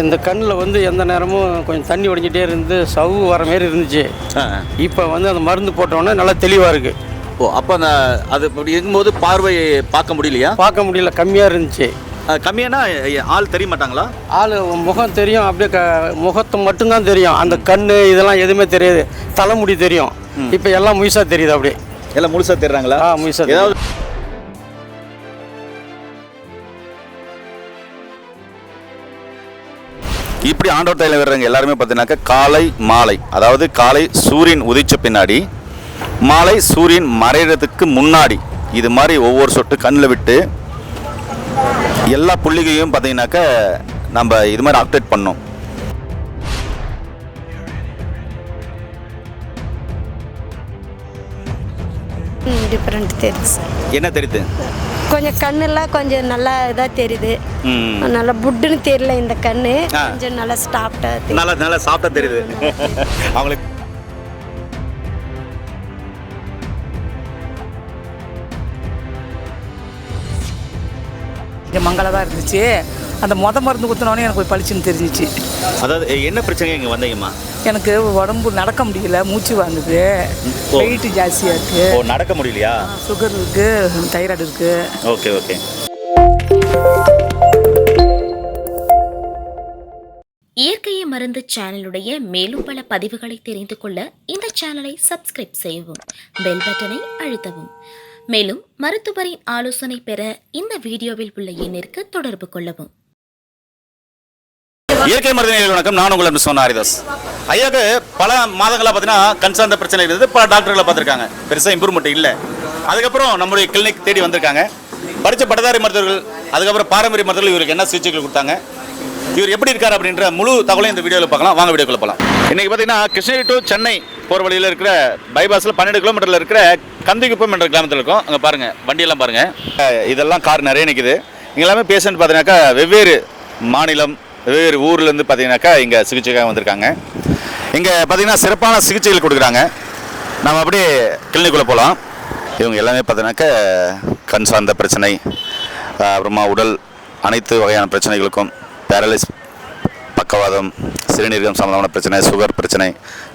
இந்த கண்ணில் வந்து எந்த நேரமும் கொஞ்சம் தண்ணி உடைஞ்சிட்டே இருந்து சவு வர மாரி இருந்துச்சு. இப்போ வந்து அந்த மருந்து போட்டோன்னே நல்லா தெளிவாக இருக்குது ஓ அப்போ அந்த அது இப்படி இருக்கும்போது பார்வை பார்க்க முடியலையா? பார்க்க முடியல கம்மியாக இருந்துச்சு. அது கம்மியானா ஆள் தெரிய மாட்டாங்களா? ஆள் முகம் தெரியும் அப்படியே க முகத்தை மட்டும்தான் தெரியும். அந்த கண் இதெல்லாம் எதுவுமே தெரியாது. தலைமுடி தெரியும். இப்போ எல்லாம் முயசாக தெரியுது அப்படியே. எல்லாம் முழுசா தெரியுறாங்களா ஆ முயசாக ஏதாவது இப்படி ஆண்டவர் தைலம் வர்றவங்க எல்லாருமே பார்த்தீங்கன்னாக்கா காலை மாலை. அதாவது காலை சூரியன் உதிச்ச பின்னாடி மாலை சூரியன் மறைகிறதுக்கு முன்னாடி. இது மாதிரி ஒவ்வொரு சொட்டு கண்ணில் விட்டு எல்லா புள்ளிகையும் பார்த்தீங்கன்னாக்கா நம்ம இது மாதிரி அப்டேட் பண்ணோம் டிஃப்ரெண்ட் தெரியுது சார் என்ன தெரியுது? கொஞ்சம் கண்ணெல்லாம் கொஞ்சம் நல்லா இதாக தெரியுது. நல்லா புட்டுன்னு தெரியல இந்த கண்ணு. கொஞ்சம் நல்லா தெரியுது. நல்லா நல்லா சாப்பிட்டா தெரியுது. அவங்களுக்கு இங்கே மங்களாக இருந்துச்சு. அந்த மொத மருந்து குத்தினோடனே எனக்கு போய் பளிச்சுன்னு தெரிஞ்சிச்சு. அதாவது என்ன பிரச்சனை இங்கே வந்தீங்கம்மா? எனக்கு உடம்பு நடக்க முடியல மூச்சு வாங்குது. வெயிட் ஜாஸ்தியாக இருக்குது ஓ நடக்க முடியலையா? சுகர் இருக்குது தைராய்டு இருக்குது ஓகே ஓகே. இயற்கையை மருந்து சேனலுடைய மேலும் பல பதிவுகளை தெரிந்து கொள்ள இந்த சேனலை சப்ஸ்கிரைப் செய்யவும் பெல் பட்டனை அழுத்தவும். மேலும் மருத்துவரின் ஆலோசனை பெற இந்த வீடியோவில் உள்ள எண்ணிற்கு தொடர்பு கொள்ளவும். இயற்கை மருத்துவ வணக்கம். நான் உங்களை சொன்ன ஹரிதாஸ். ஐயாவுக்கு பல மாதங்களாக பார்த்தீங்கன்னா கண் சார்ந்த பிரச்சனை இருந்தது. பல டாக்டர்களை பார்த்துருக்காங்க. பெருசாக இம்ப்ரூவ்மெண்ட் இல்லை. அதுக்கப்புறம் நம்மளுடைய கிளினிக் தேடி வந்திருக்காங்க. படித்த பட்டதாரி மருத்துவர்கள் அதுக்கப்புறம் பாரம்பரிய மருத்துவர்கள் இவருக்கு என்ன சிகிச்சைகள் கொடுத்தாங்க. இவர் எப்படி இருக்கார் அப்படின்ற முழு தகவலையும் இந்த வீடியோவில் பார்க்கலாம். வாங்க வீடியோக்குள்ள போகலாம் இன்னைக்கு பார்த்தீங்கன்னா கிருஷ்ணகிரி டு சென்னை போகிற வழியில் இருக்கிற பைபாஸில் பன்னெண்டு கிலோமீட்டரில் இருக்கிற கந்திக்குப்பம் என்ற கிராமத்தில் இருக்கும். அங்கே பாருங்கள் வண்டியெல்லாம் பாருங்கள் இதெல்லாம் கார் நிறைய நிற்குது இங்க எல்லாமே பேஷண்ட் பார்த்தீங்கன்னாக்கா வெவ்வேறு மாநிலம் வெவ்வேறு ஊர்லேருந்து பார்த்தீங்கன்னாக்கா இங்கே சிகிச்சைக்காக வந்திருக்காங்க. இங்கே பார்த்தீங்கன்னா சிறப்பான சிகிச்சைகள் கொடுக்குறாங்க. நம்ம அப்படியே கிளினிக்குள்ளே போகலாம் இவங்க எல்லாமே பார்த்தீங்கன்னாக்கா கண் சார்ந்த பிரச்சனை அப்புறமா உடல் அனைத்து வகையான பிரச்சனைகளுக்கும் பேரலைஸ் பக்கவாதம் சிறுநீரகம் சம்மந்தமான பிரச்சனை சுகர் பிரச்சனை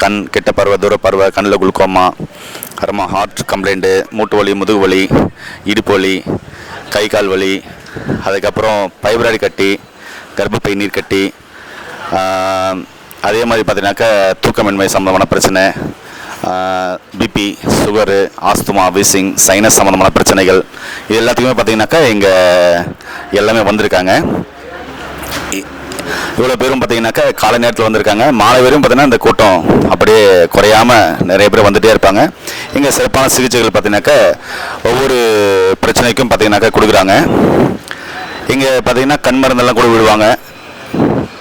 கண் கெட்ட பருவ தூர பருவ கண்ணில் குளுக்கோமா அப்புறமா ஹார்ட் கம்ப்ளைண்ட்டு மூட்டு வலி முதுகு வலி இடுப்பு வலி கை கால் வலி அதுக்கப்புறம் பைப்ராய்டு கட்டி கர்ப்பப்பை நீர் கட்டி அதே மாதிரி பார்த்தீங்கன்னாக்கா தூக்கமின்மை சம்மந்தமான பிரச்சனை BP sugar asthma wheezing sinus சம்மந்தமான பிரச்சனைகள் இது எல்லாத்துக்குமே பார்த்தீங்கன்னாக்கா இங்கே எல்லாமே வந்திருக்காங்க. இவ்வளோ பேரும் பார்த்தீங்கன்னாக்கா காலை நேரத்தில் வந்திருக்காங்க. மாலை வரையும் பார்த்தீங்கன்னா இந்த கூட்டம் அப்படியே குறையாம நிறைய பேர் வந்துகிட்டே இருப்பாங்க. இங்கே சிறப்பான சிகிச்சைகள் பார்த்தீங்கன்னாக்கா ஒவ்வொரு பிரச்சனைக்கும் பார்த்தீங்கன்னாக்கா கொடுக்குறாங்க. இங்கே பார்த்தீங்கன்னா கண் மருந்தெல்லாம் கூட விடுவாங்க.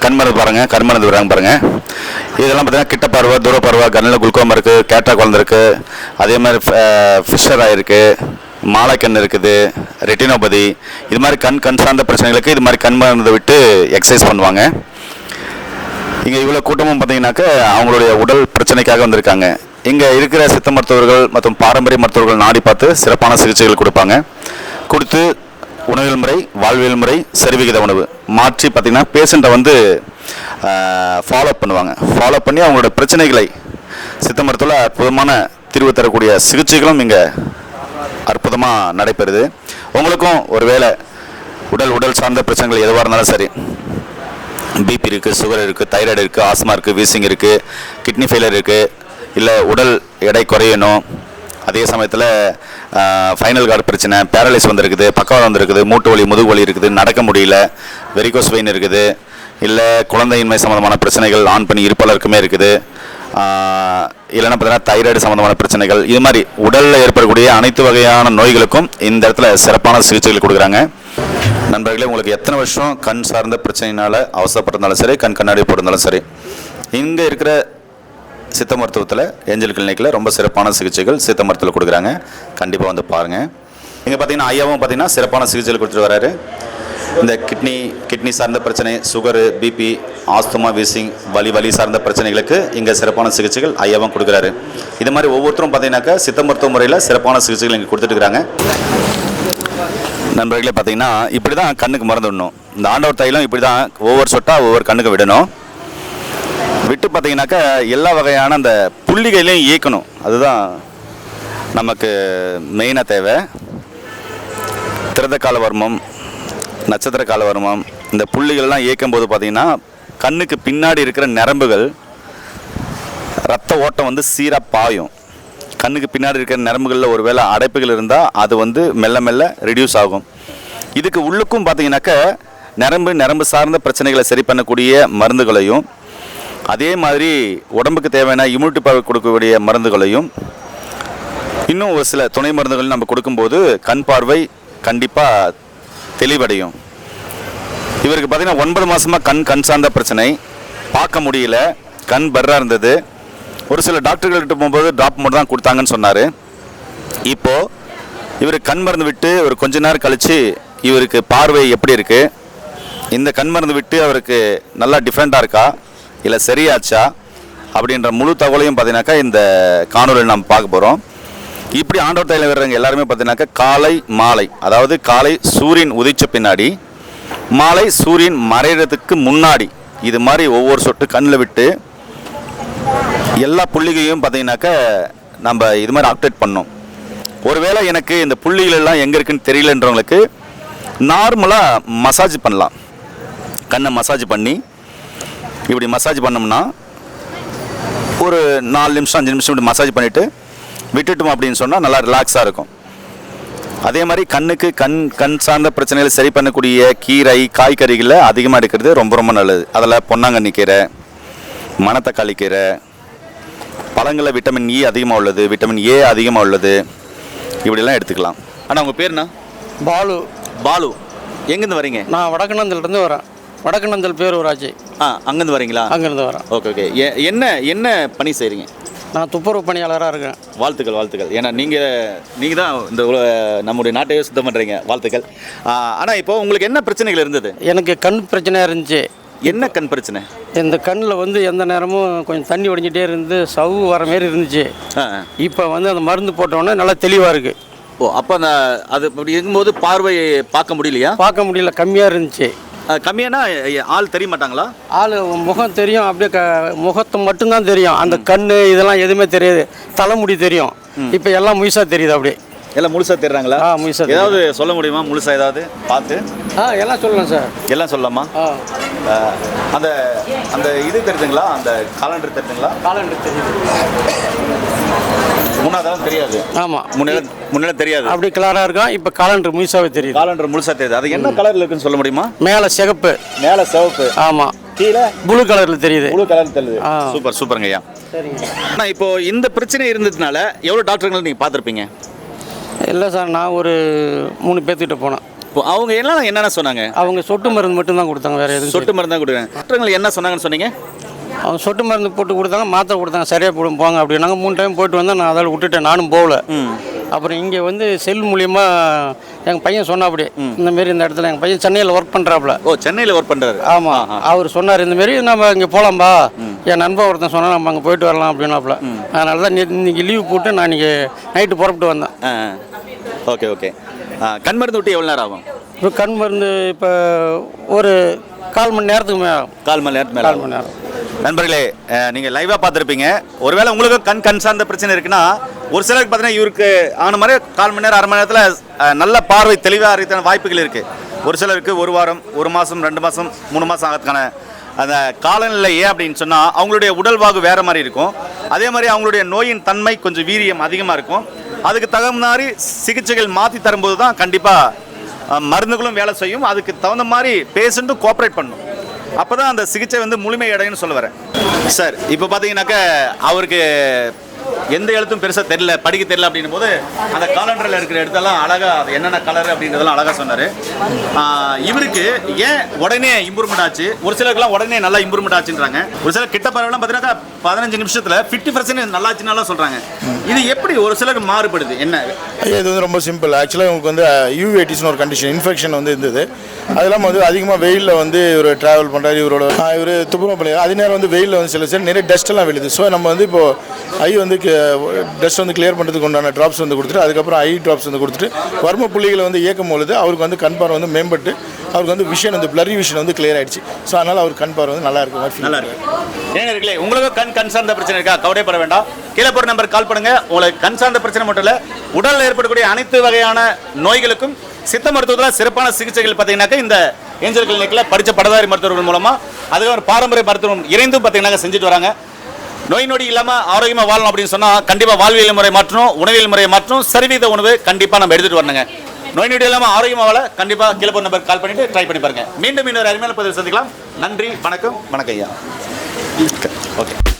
கண் மருந்து பாருங்கள் கண் மருந்து விடுறாங்க பாருங்கள் இதெல்லாம் பார்த்தீங்கன்னா கிட்ட பருவா தூர பருவா கண்ணில் குளுக்கோமா இருக்குது கேட்டா குழந்தை இருக்குது அதே மாதிரி ஃபிஷர் ஆயிருக்கு. மாலைக்கண் இருக்குது ரெட்டினோபதி இது மாதிரி கண் கண் சார்ந்த பிரச்சனைகளுக்கு இது மாதிரி கண் மருந்தை விட்டு எக்ஸசைஸ் பண்ணுவாங்க. இங்கே இவ்வளோ கூட்டமும் பார்த்தீங்கன்னாக்க அவங்களுடைய உடல் பிரச்சனைக்காக வந்திருக்காங்க. இங்கே இருக்கிற சித்த மருத்துவர்கள் மற்றும் பாரம்பரிய மருத்துவர்கள் நாடி பார்த்து சிறப்பான சிகிச்சைகள் கொடுப்பாங்க. கொடுத்து உணவியல் முறை வாழ்வியல் முறை சரிவிகித உணவு மாற்றி பார்த்தீங்கன்னா பேஷண்ட்டை வந்து ஃபாலோ பண்ணுவாங்க. ஃபாலோ பண்ணி அவங்களோட பிரச்சனைகளை சித்த மருத்துவத்தில் அற்புதமான தீர்வு தரக்கூடிய சிகிச்சைகளும் இங்கே அற்புதமாக நடைபெறுது. உங்களுக்கும் ஒருவேளை உடல் உடல் சார்ந்த பிரச்சனைகள் எதுவாக இருந்தாலும் சரி பிபி இருக்குது சுகர் இருக்குது தைராய்டு இருக்குது ஆஸ்மா இருக்குது வீசிங் இருக்குது கிட்னி ஃபெயிலியர் இருக்குது இல்லை உடல் எடை குறையணும். அதே சமயத்தில் ஃபைனல் கார்டு பிரச்சனை பேரலைஸ் வந்திருக்குது பக்கவாதம் வந்திருக்குது மூட்டு வலி முதுகு வலி இருக்குது நடக்க முடியல வெரிகோஸ் வெயின் இருக்குது இல்லை குழந்தையின்மை சம்மந்தமான பிரச்சனைகள் ஆண் பெண் இருப்பாளருக்குமே இருக்குது. இல்லைன்னா பார்த்தீங்கன்னா தைராய்டு சம்மந்தமான பிரச்சனைகள். இது மாதிரி உடலில் ஏற்படக்கூடிய அனைத்து வகையான நோய்களுக்கும் இந்த இடத்துல சிறப்பான சிகிச்சைகள் கொடுக்குறாங்க. நண்பர்களே உங்களுக்கு எத்தனை வருஷம் கண் சார்ந்த பிரச்சனையினால் அவசரப்பட்டிருந்தாலும் சரி கண் கண்ணாடி போட்டிருந்தாலும் சரி இங்கே இருக்கிற சித்த மருத்துவத்தில் ஏஞ்சல் கிளினிக்கில் ரொம்ப சிறப்பான சிகிச்சைகள் சித்த மருத்துவத்தில் கொடுக்குறாங்க. கண்டிப்பாக வந்து பாருங்கள் இங்கே பார்த்தீங்கன்னா ஐயாவும் பார்த்தீங்கன்னா சிறப்பான சிகிச்சைகள் கொடுத்துட்டு வராரு. இந்த கிட்னி கிட்னி சார்ந்த பிரச்சனை சுகரு பிபி ஆஸ்துமா வீசிங் வலி வலி சார்ந்த பிரச்சனைகளுக்கு இங்கே சிறப்பான சிகிச்சைகள் ஐயாவும் கொடுக்குறாரு. இது மாதிரி ஒவ்வொருத்தரும் பார்த்தீங்கன்னாக்கா சித்த மருத்துவ முறையில் சிறப்பான சிகிச்சைகள் இங்கே கொடுத்துட்டுருக்கிறாங்க நண்பர்களே பார்த்தீங்கன்னா இப்படி தான் கண்ணுக்கு மருந்து விடணும். இந்த ஆண்டவர் தைலம் இப்படி தான் ஒவ்வொரு சொட்டாக ஒவ்வொரு கண்ணுக்கு விடணும். விட்டு பார்த்தீங்கன்னாக்கா எல்லா வகையான அந்த புள்ளிகளையும் இயக்கணும். அதுதான் நமக்கு மெயினாக தேவை. திறந்த கால வர்மம் நட்சத்திர கால இந்த புள்ளிகள்லாம் இயக்கும் போது பார்த்தீங்கன்னா கண்ணுக்கு பின்னாடி இருக்கிற நரம்புகள் ரத்த ஓட்டம் வந்து சீராக பாயும். கண்ணுக்கு பின்னாடி இருக்கிற நரம்புகளில் ஒருவேளை அடைப்புகள் இருந்தால் அது வந்து மெல்ல மெல்ல ரெடியூஸ் ஆகும். இதுக்கு உள்ளுக்கும் பார்த்தீங்கன்னாக்க நரம்பு நரம்பு சார்ந்த பிரச்சனைகளை சரி பண்ணக்கூடிய மருந்துகளையும் அதே மாதிரி உடம்புக்கு தேவையான இம்யூனிட்டி பவர் கொடுக்கக்கூடிய மருந்துகளையும் இன்னும் ஒரு சில துணை மருந்துகள் நம்ம கொடுக்கும்போது கண் பார்வை கண்டிப்பாக தெளிவடையும். இவருக்கு பார்த்தீங்கன்னா ஒன்பது மாதமாக கண் கண் சார்ந்த பிரச்சனை. பார்க்க முடியல. கண் பர்ரா இருந்தது. ஒரு சில டாக்டர்கள்கிட்ட போகும்போது ட்ராப் மட்டும் தான் கொடுத்தாங்கன்னு சொன்னார். இப்போது இவர் கண் மருந்து விட்டு ஒரு கொஞ்ச நேரம் கழித்து இவருக்கு பார்வை எப்படி இருக்குது இந்த கண் மருந்து விட்டு அவருக்கு நல்லா டிஃப்ரெண்ட்டாக இருக்கா? இல்லை சரியாச்சா? அப்படின்ற முழு தகவலையும் பார்த்தீங்கன்னாக்கா இந்த காணொலியில் நாம் பார்க்க போகிறோம் இப்படி ஆண்டவர் தையில் வர்றவங்க எல்லாருமே பார்த்தீங்கன்னாக்கா காலை மாலை அதாவது காலை சூரியன் உதிச்ச பின்னாடி மாலை சூரியன் மறைகிறதுக்கு முன்னாடி இது மாதிரி ஒவ்வொரு சொட்டு கண்ணில் விட்டு எல்லா புள்ளிகையும் பார்த்தீங்கன்னாக்கா நம்ம இது மாதிரி ஆக்டேட் பண்ணோம். ஒருவேளை எனக்கு இந்த புள்ளிகள் எல்லாம் எங்கே இருக்குன்னு தெரியலன்றவங்களுக்கு நார்மலாக மசாஜ் பண்ணலாம். கண்ணை மசாஜ் பண்ணி இப்படி மசாஜ் பண்ணோம்னா ஒரு நாலு நிமிஷம் அஞ்சு நிமிஷம் இப்படி மசாஜ் பண்ணிவிட்டு விட்டுட்டோம் அப்படின்னு சொன்னால் நல்லா ரிலாக்ஸாக இருக்கும். அதே மாதிரி கண்ணுக்கு கண் கண் சார்ந்த பிரச்சனைகளை சரி பண்ணக்கூடிய கீரை காய்கறிகளை அதிகமாக எடுக்கிறது ரொம்ப ரொம்ப நல்லது. அதில் பொன்னாங்கண்ணி கீரை மணத்தக்காளி கீரை பழங்களில் விட்டமின் இ அதிகமாக உள்ளது விட்டமின் ஏ அதிகமாக உள்ளது. இப்படிலாம் எடுத்துக்கலாம். ஆனால் உங்கள் பேருண்ணா பாலு. பாலு. எங்கேருந்து வரீங்க? நான் வடக்கநந்தல்லேருந்து வரேன். வடக்கநந்தல் பேர் ஊராட்சி ஆ அங்கேருந்து வரீங்களா? அங்கேருந்து வரேன். Okay okay. என்ன என்ன பணி செய்கிறீங்க நான் துப்புரவு பணியாளராக இருக்கேன் வாழ்த்துக்கள் வாழ்த்துக்கள். ஏன்னா நீங்கள் நீங்கள் தான் இந்த நம்முடைய நாட்டையே சுத்தம் பண்ணுறீங்க வாழ்த்துக்கள். ஆனால் இப்போ உங்களுக்கு என்ன பிரச்சனைகள் இருந்தது? எனக்கு கண் பிரச்சனையாக இருந்துச்சு. என்ன கண் பிரச்சனை? இந்த கண்ணில் வந்து எந்த நேரமும் கொஞ்சம் தண்ணி ஒடிஞ்சிட்டே இருந்து சவு வர மாரி இருந்துச்சு. இப்போ வந்து அந்த மருந்து போட்டோன்னே நல்லா தெளிவாக இருக்குது ஓ அப்போ அந்த அது அப்படி இருக்கும்போது பார்வை பார்க்க முடியலையா? பார்க்க முடியல கம்மியாக இருந்துச்சு. கம்மியானா ஆள் தெரிய மாட்டாங்களா ஆள் முகம் தெரியும் அப்படியே க முகத்தை மட்டும்தான் தெரியும். அந்த கண் இதெல்லாம் எதுவுமே தெரியாது. தலைமுடி தெரியும். இப்போ எல்லாம் முயசாக தெரியுது அப்படியே. எல்லாம் முழுசா தெரிறாங்களா? ஆ முயசா ஏதாவது சொல்ல முடியுமா? முழுசா ஏதாவது? பார்த்து. ஆ எல்லாம் சொல்லலாம் சார். எல்லாம் சொல்லலாமா? அந்த அந்த இது தெரியுதுங்களா அந்த காலண்டர் தெரியுதுங்களா காலண்டர் தெரியுது. முன்னாதான் தெரியாது. ஆமாம் முன்னாடி முன்னாடி தெரியாது. அப்படி கலராக இருக்கும். இப்போ காலண்டர் முயசாவே தெரியுது. காலண்டர் முழுசா தெரியுது. அது என்ன கலர்ல இருக்குன்னு சொல்ல முடியுமா? மேலே சிகப்பு. மேல சிவப்பு. ஆமாம் கீழே ப்ளூ கலரில் தெரியுது. முழு கலர் தெரியுது. ஆ. சூப்பர் சூப்பருங்க ஐயா சரிங்க. அண்ணா இப்போ இந்த பிரச்சனை இருந்ததுனால எவ்வளோ டாக்டருங்களை நீங்கள் பார்த்துருப்பீங்க? இல்லை சார் நான் ஒரு மூணு பேர்த்துக்கிட்ட போனேன். இப்போ அவங்க எல்லாம் என்னென்ன சொன்னாங்க? அவங்க சொட்டு மருந்து மட்டும்தான் கொடுத்தாங்க வேறு எதுவும் சொட்டு மருந்து தான் கொடுக்குறாங்க டாக்டருங்களை என்ன சொன்னாங்கன்னு சொன்னீங்க? அவங்க சொட்டு மருந்து போட்டு கொடுத்தாங்க மாத்திரை கொடுத்தாங்க சரியாக போடும் போங்க அப்படின்னாங்க. மூணு டைம் போயிட்டு வந்தேன் நான் அதில் விட்டுட்டேன் நானும் போகல. அப்புறம் இங்கே வந்து செல் மூலியமா எங்கள் பையன் சொன்னாப்படி இந்த மாரி இந்த இடத்துல எங்கள் பையன் சென்னையில் ஒர்க் பண்ணுறாப்புல ஓ சென்னையில் ஒர்க் பண்ணுறாரு ஆமாம் அவர் சொன்னார் இந்த மாரி நம்ம இங்கே போகலாம்பா என் நண்பன் ஒருத்தன் சொன்னால் நம்ம அங்கே போயிட்டு வரலாம் அப்படின்னாப்புல. அதனால தான் இன்னைக்கு லீவ் போட்டு நான் இன்னைக்கு நைட்டு புறப்பட்டு வந்தேன். Okay okay. கண் மருந்து விட்டு எவ்வளோ நேரம் ஆகும்? இப்போ கண் மருந்து இப்போ ஒரு கால் மணி நேரத்துக்கு மேலே கால் மணி நேரத்துக்கு மேலே கால் மணி நேரம். நண்பர்களே நீங்கள் லைவாக பார்த்துருப்பீங்க. ஒருவேளை உங்களுக்கு கண் கண் சார்ந்த பிரச்சனை இருக்குன்னா ஒரு சிலருக்கு பார்த்தீங்கன்னா இவருக்கு ஆன மாதிரி கால் மணி நேரம் அரை மணி நேரத்தில் நல்ல பார்வை தெளிவாக இருக்கிற வாய்ப்புகள் இருக்குது ஒரு சிலருக்கு ஒரு வாரம் ஒரு மாதம் ரெண்டு மாதம் மூணு மாதம் ஆகிறதுக்கான அந்த காலநிலை ஏன் அப்படின்னு சொன்னால் அவங்களுடைய உடல் வாகு வேறு மாதிரி இருக்கும். அதே மாதிரி அவங்களுடைய நோயின் தன்மை கொஞ்சம் வீரியம் அதிகமாக இருக்கும். அதுக்கு தகுந்த மாதிரி சிகிச்சைகள் மாற்றி தரும்போது தான் கண்டிப்பாக மருந்துகளும் வேலை செய்யும். அதுக்கு தகுந்த மாதிரி பேஷண்ட்டும் கோஆப்ரேட் பண்ணும். அப்போ தான் அந்த சிகிச்சை வந்து முழுமை அடையும்னு சொல்ல வரேன். சார் இப்போ பார்த்தீங்கன்னாக்கா அவருக்கு எந்த எழுத்தும் பெருசாக தெரியல படிக்க தெரியல அப்படின்னும் போது அந்த காலண்டரில் இருக்கிற இடத்தெல்லாம் அழகாக அது என்னென்ன கலர் அப்படின்றதெல்லாம் அழகாக சொன்னார். இவருக்கு ஏன் உடனே இம்ப்ரூவ்மெண்ட் ஆச்சு? ஒரு சிலருக்குலாம் உடனே நல்லா இம்ப்ரூவ்மெண்ட் ஆச்சுன்றாங்க. ஒரு சிலர் கிட்ட பரவலாம் பார்த்தீங்கன்னா பதினஞ்சு நிமிஷத்தில் ஃபிஃப்டி பர்சன்ட் நல்லாச்சுனாலும் சொல்கிறாங்க இது எப்படி ஒரு சிலருக்கு மாறுபடுது? என்ன? இது வந்து ரொம்ப சிம்பிள் ஆக்சுவலாக உங்களுக்கு வந்து யூஏடிஸ்னு ஒரு கண்டிஷன் இன்ஃபெக்ஷன் வந்து இருந்தது. அது இல்லாமல் வந்து அதிகமாக வெயிலில் வந்து இவர் ட்ராவல் பண்ணுறாரு இவரோட இவர் துப்புரம் பண்ணி அதே நேரம் வந்து வெயிலில் வந்து சில சில நிறைய டஸ்ட் எல்லாம் விழுது. ஸோ நம்ம வந்து இப்போது ஐ வந்து க- டஸ்ட் வந்து கிளியர் பண்ணுறதுக்கு உண்டான ட்ராப்ஸ் வந்து கொடுத்துட்டு அதுக்கப்புறம் ஐ ட்ராப்ஸ் வந்து கொடுத்துட்டு வர்ம புள்ளிகளை வந்து இயக்கும் பொழுது அவருக்கு வந்து கண் பார்வை வந்து மேம்பட்டு அவருக்கு வந்து விஷன் வந்து பிளரி விஷன் வந்து கிளியர் ஆயிடுச்சு. ஸோ அதனால் அவர் கண் பார்வை வந்து நல்லா இருக்கும் நல்லா இருக்கு. ஏங்க இருக்குல்ல உங்களுக்கு கண் கண் சார்ந்த பிரச்சனை இருக்கா? கவலைப்பட வேண்டாம். கீழே போகிற நம்பர் கால் பண்ணுங்க. உங்களுக்கு கண் சார்ந்த பிரச்சனை மட்டும் இல்லை உடலில் ஏற்படக்கூடிய அனைத்து வகையான நோய்களுக்கும் சித்த மருத்துவத்தில் சிறப்பான சிகிச்சைகள் பார்த்தீங்கன்னாக்கா இந்த ஏஞ்சல் கிளினிக்கில் படித்த படதாரி மருத்துவர்கள் மூலமாக அதுக்கப்புறம் பாரம்பரிய மருத்துவம் இணைந்தும் பார்த்தீங்கன்னாக்கா செஞ்சுட்டு வராங்க. நோய் நொடி இல்லாமல் ஆரோக்கியமாக வாழணும் அப்படின்னு சொன்னால் கண்டிப்பாக வாழ்வியல் முறை மாற்றணும் உணவியல் முறையை மாற்றணும் சரிவித உணவு கண்டிப்பாக நம்ம எடுத்துகிட்டு வரணுங்க. நோய் நொடி இல்லாமல் ஆரோக்கியமாக வாழ கண்டிப்பாக கீழே போகிற நம்பர் கால் பண்ணிட்டு ட்ரை பண்ணி பாருங்க. மீண்டும் இன்னொரு அருமையான பதிவு சந்திக்கலாம். நன்றி வணக்கம் வணக்கம் ஐயா. ஓகே